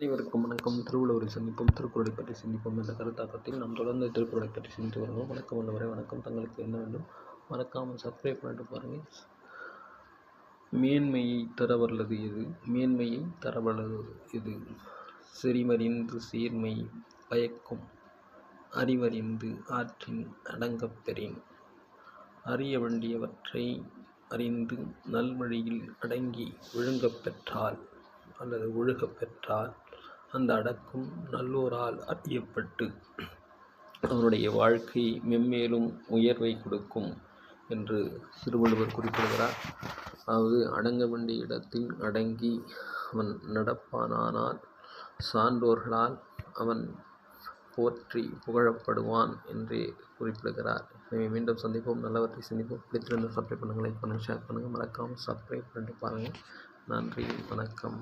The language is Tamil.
அனைவருக்கும் வணக்கம். திருவள்ளுவரை சந்திப்போம் திருக்குறளை பற்றி சிந்திப்போம் என்ற கருத்தாக்கத்தில் நாம் தொடர்ந்து திருக்குறளை பற்றி சிந்தித்து வருவோம். வணக்கம் உள்ளவரை வணக்கம். தங்களுக்கு என்ன வேண்டும்? மறக்காமல் சப்ஸ்கிரைப் பண்ணிட்டு பாருங்கள் மேன்மையை தரவல்லது எது? மேன்மையை தரவல்லது எது? செறிமறிந்து சீர்மை பயக்கும் அறிவறிந்து ஆற்றின் அடங்கப் பெறின். அறிய வேண்டியவற்றை அறிந்து நல்வழியில் அடங்கி ஒழுங்கப் பெற்றால் அல்லது ஒழுகப் பெற்றால் அந்த அடக்கம் நல்லோரால் அறியப்பட்டு அவருடைய வாழ்க்கை மென்மேலும் உயர்வை கொடுக்கும் என்று திருவள்ளுவர் குறிப்பிடுகிறார். அதாவது அடங்க வேண்டிய இடத்தில் அடங்கி அவன் நடப்பானானால் சான்றோர்களால் அவன் போற்றி புகழப்படுவான் என்றே குறிப்பிடுகிறார். எனவே மீண்டும் சந்திப்போம். நல்லவற்றை சந்திப்போம். பிடித்திருந்த சப்ஸ்கிரைப் பண்ணுங்கள் லைக் பண்ணுங்கள் ஷேர் பண்ணுங்கள். மறக்காமல் சப்ஸ்கிரைப் பண்ணிட்டு பாருங்கள். நன்றி வணக்கம்.